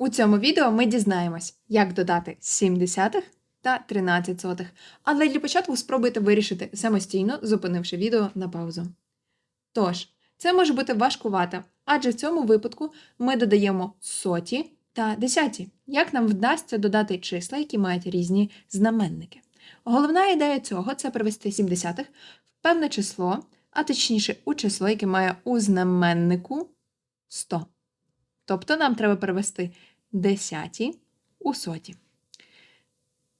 У цьому відео ми дізнаємось, як додати 7 десятих та 13 сотих. Але для початку спробуйте вирішити самостійно, зупинивши відео на паузу. Тож, це може бути важкувато, адже в цьому випадку ми додаємо соті та десяті. Як нам вдасться додати числа, які мають різні знаменники? Головна ідея цього це привести 7 десятих в певне число, а точніше у число, яке має у знаменнику 100. Тобто нам треба перевести десяті у соті.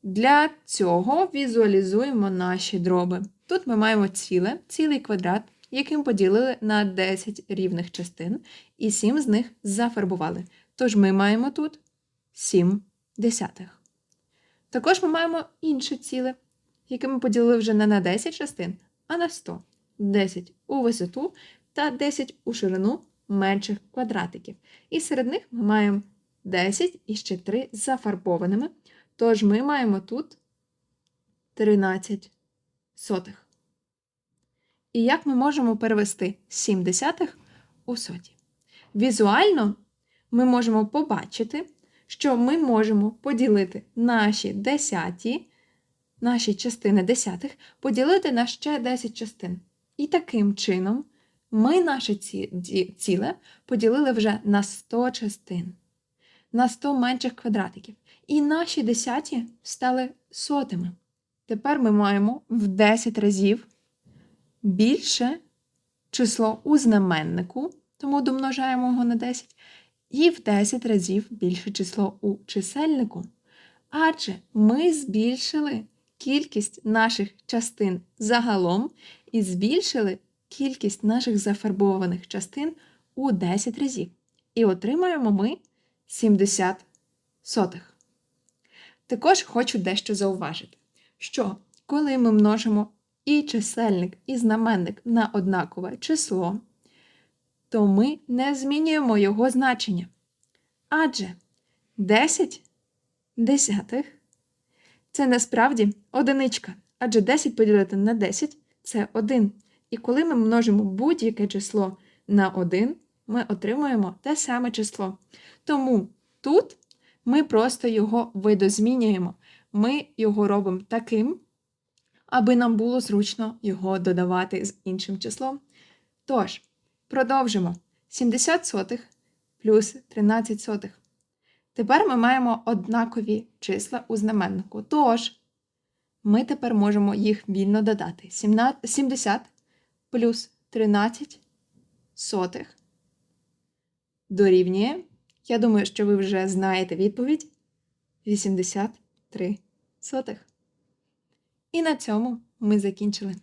Для цього візуалізуємо наші дроби. Тут ми маємо ціле, цілий квадрат, яким поділили на 10 рівних частин, і 7 з них зафарбували. Тож ми маємо тут 7 десятих. Також ми маємо інше ціле, яке ми поділили вже не на 10 частин, а на 100. 10 у висоту та 10 у ширину менших квадратиків. І серед них ми маємо 10 і ще 3 зафарбованими. Тож ми маємо тут 13 сотих. І як ми можемо перевести 7 десятих у соті? Візуально ми можемо побачити, що ми можемо поділити наші десяті, наші частини десятих, поділити на ще 10 частин. І таким чином ми наше ціле поділили вже на 100 частин, на 100 менших квадратиків. І наші десяті стали сотими. Тепер ми маємо в 10 разів більше число у знаменнику, тому домножаємо його на 10, і в 10 разів більше число у чисельнику. Адже ми збільшили кількість наших частин загалом і збільшили кількість наших зафарбованих частин у 10 разів. І отримаємо ми 70 сотих. Також хочу дещо зауважити, що коли ми множимо і чисельник, і знаменник на однакове число, то ми не змінюємо його значення. Адже 10 десятих це насправді одиничка, адже 10 поділити на 10 це 1. І коли ми множимо будь-яке число на 1, ми отримуємо те саме число. Тому тут ми просто його видозмінюємо. Ми його робимо таким, аби нам було зручно його додавати з іншим числом. Тож, продовжимо. 70 сотих плюс 13 сотих. Тепер ми маємо однакові числа у знаменнику. Тож, ми тепер можемо їх вільно додати. 70 плюс 13 сотих дорівнює. Я думаю, що ви вже знаєте відповідь 83 сотих. І на цьому ми закінчили.